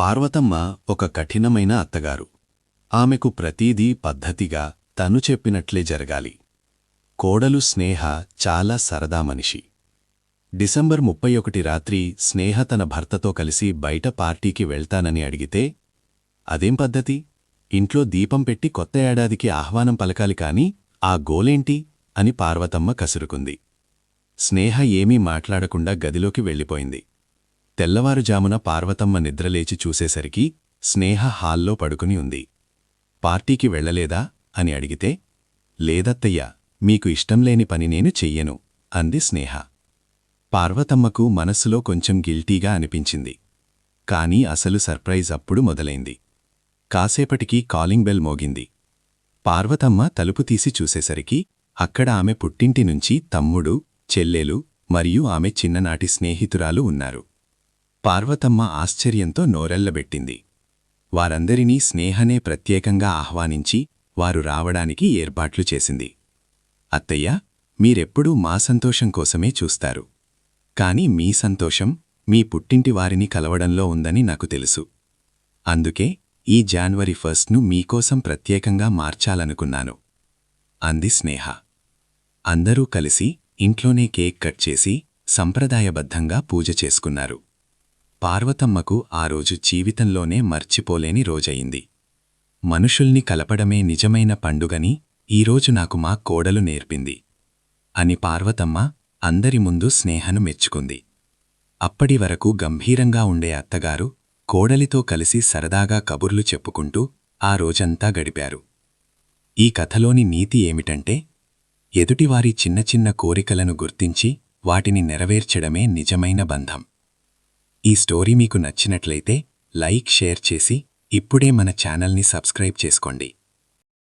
పార్వతమ్మ ఒక కఠినమైన అత్తగారు. ఆమెకు ప్రతీదీ పద్ధతిగా తను చెప్పినట్లే జరగాలి. కోడలు స్నేహ చాలా సరదా మనిషి. డిసెంబర్ ముప్పై ఒకటి రాత్రి స్నేహ తన భర్తతో కలిసి బయట పార్టీకి వెళ్తానని అడిగితే అదేం పద్ధతి? ఇంట్లో దీపం పెట్టి కొత్త ఏడాదికి ఆహ్వానం పలకాలి కాని ఆ గోలేంటి? అని పార్వతమ్మ కసురుకుంది. స్నేహ ఏమీ మాట్లాడకుండా గదిలోకి వెళ్ళిపోయింది. తెల్లవారుజామున పార్వతమ్మ నిద్రలేచి చూసేసరికి స్నేహ హాల్లో పడుకుని ఉంది. పార్టీకి వెళ్ళలేదా? అని అడిగితే లేదత్తయ్యా మీకు ఇష్టంలేని పని నేను చెయ్యను అంది స్నేహ. పార్వతమ్మకు మనస్సులో కొంచెం గిల్టీగా అనిపించింది. కాని అసలు సర్ప్రైజ్ అప్పుడు మొదలైంది. కాసేపటికి కాలింగ్ బెల్ మోగింది. పార్వతమ్మ తలుపు తీసి చూసేసరికి అక్కడ ఆమె పుట్టింటి నుంచి తమ్ముడు చెల్లెలు మరియు ఆమె చిన్ననాటి స్నేహితురాలు ఉన్నారు. పార్వతమ్మ ఆశ్చర్యంతో నోరెల్లబెట్టింది వారందరినీ స్నేహనే ప్రత్యేకంగా ఆహ్వానించి వారు రావడానికి ఏర్పాట్లు చేసింది. అత్తయ్య మీరెప్పుడూ మా సంతోషం కోసమే చూస్తారు. కాని మీ సంతోషం మీ పుట్టింటి వారిని కలవడంలో ఉందని నాకు తెలుసు. అందుకే ఈ జాన్వరి ఫస్ట్ను మీకోసం ప్రత్యేకంగా మార్చాలనుకున్నాను. అంది స్నేహ. అందరూ కలిసి ఇంట్లోనే కేక్ కట్ చేసి సంప్రదాయబద్ధంగా పూజ చేసుకున్నారు. పార్వతమ్మకు ఆ రోజు జీవితంలోనే మర్చిపోలేని రోజయింది. మనుషుల్ని కలపడమే నిజమైన పండుగని ఈరోజు నాకు మా కోడలు నేర్పింది. అని పార్వతమ్మ అందరి ముందు స్నేహను మెచ్చుకుంది. అప్పటి వరకు గంభీరంగా ఉండే అత్తగారు కోడలితో కలిసి సరదాగా కబుర్లు చెప్పుకుంటూ ఆ రోజంతా గడిపారు. ఈ కథలోని నీతి ఏమిటంటే ఎదుటివారి చిన్న చిన్న కోరికలను గుర్తించి వాటిని నెరవేర్చడమే నిజమైన బంధం. ఈ స్టోరీ మీకు నచ్చినట్లయితే లైక్ షేర్ చేసి ఇప్పుడే మన ఛానల్ని సబ్స్క్రైబ్ చేసుకోండి.